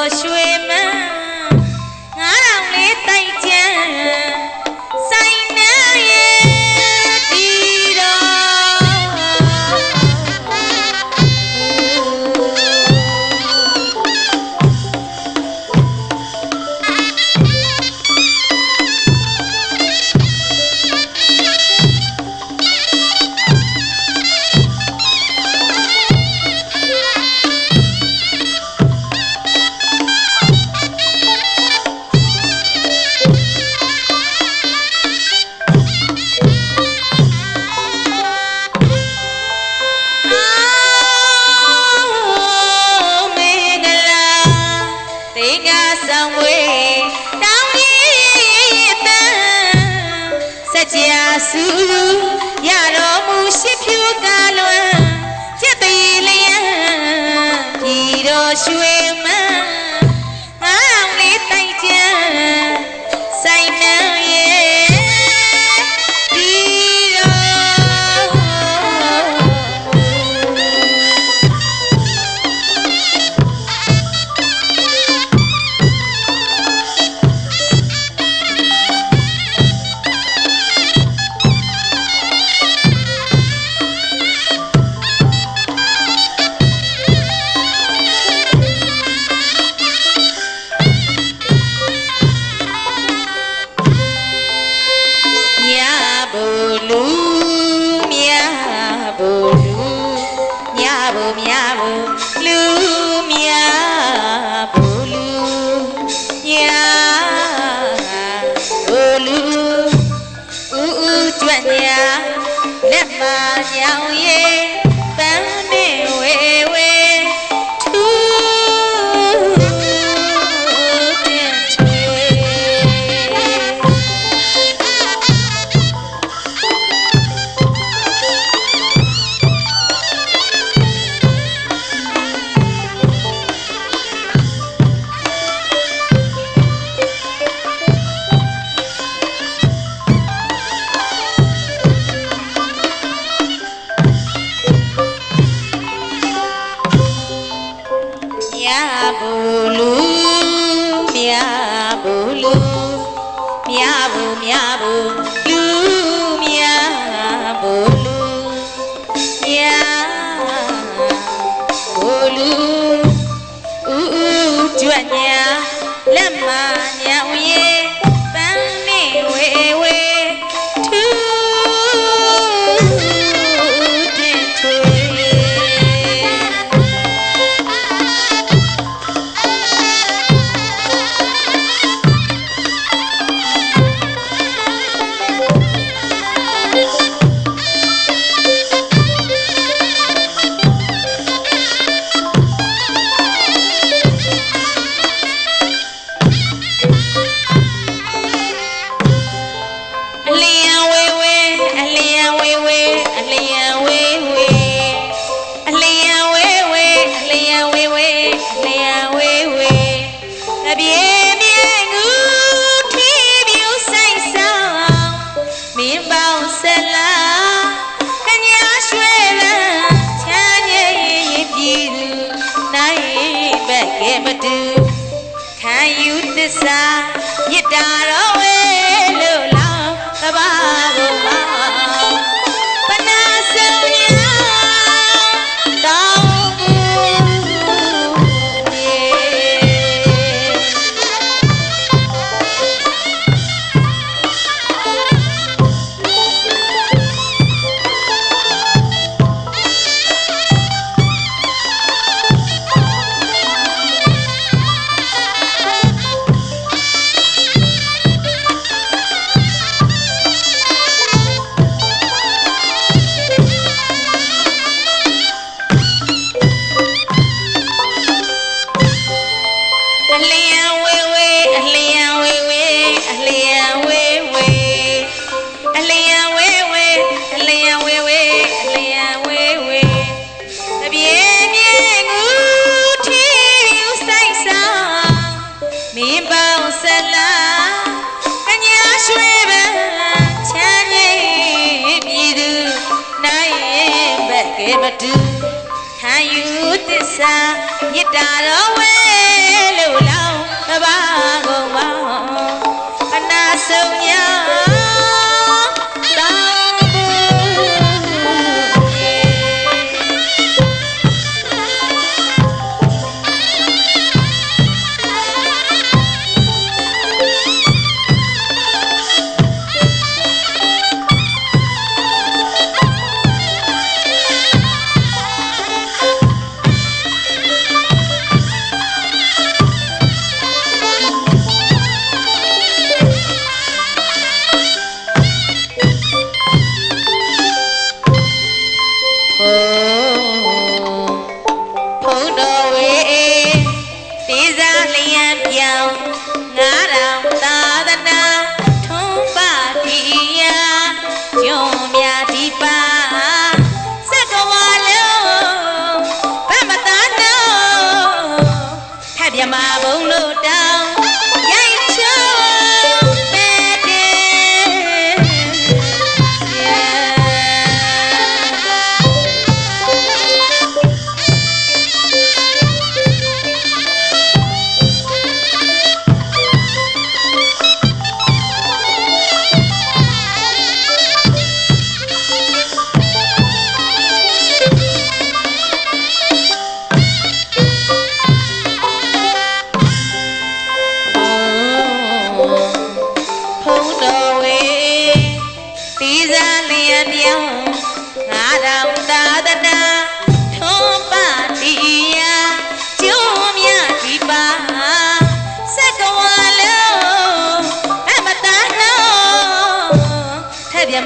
啊 စံဝေတောင်းရည်တန်စัจ जा စုရတော်မူရှိဖြူကလွန်ပြည့်တည်လျံပြည်တော်ရွှေမန်း Oh yeah. လက်မှာညံဦးရဲ့ ဖြူသစ္စာမြစ်တာတော်ဝဲလို့လောင်တဘာဘုံမှာ ခဲ့မတူခံယူသစ္စာမေတ္တာတော်ဝဲလို့လောင်းတပါကုန်ပါအနာဆုံးများ ဘုဒ္ဓဝေတေဇာလျံပြောင်း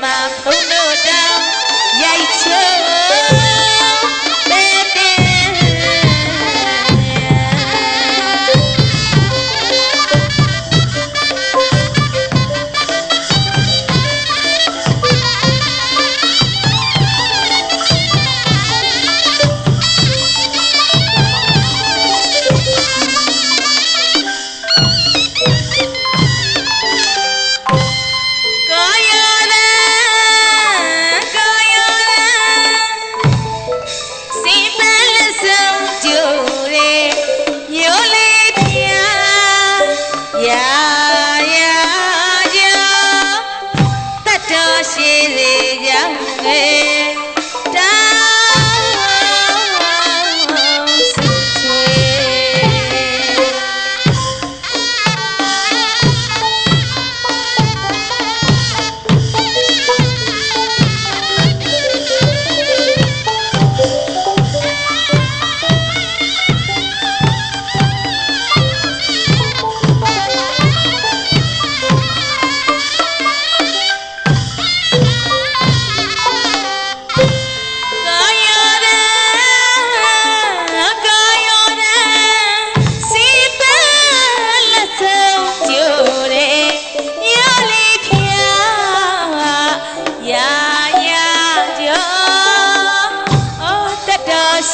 my, oh no, down. Yeah, you took.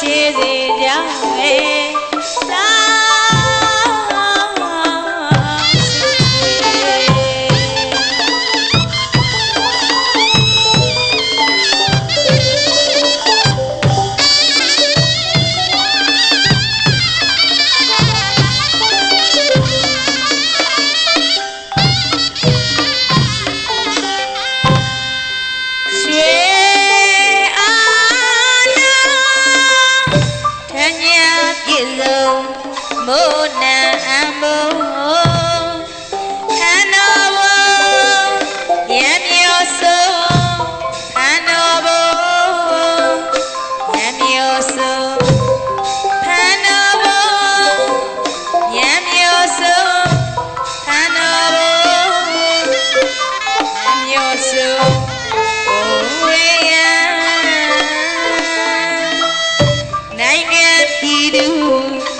ရှိစေကြမယ် തിരു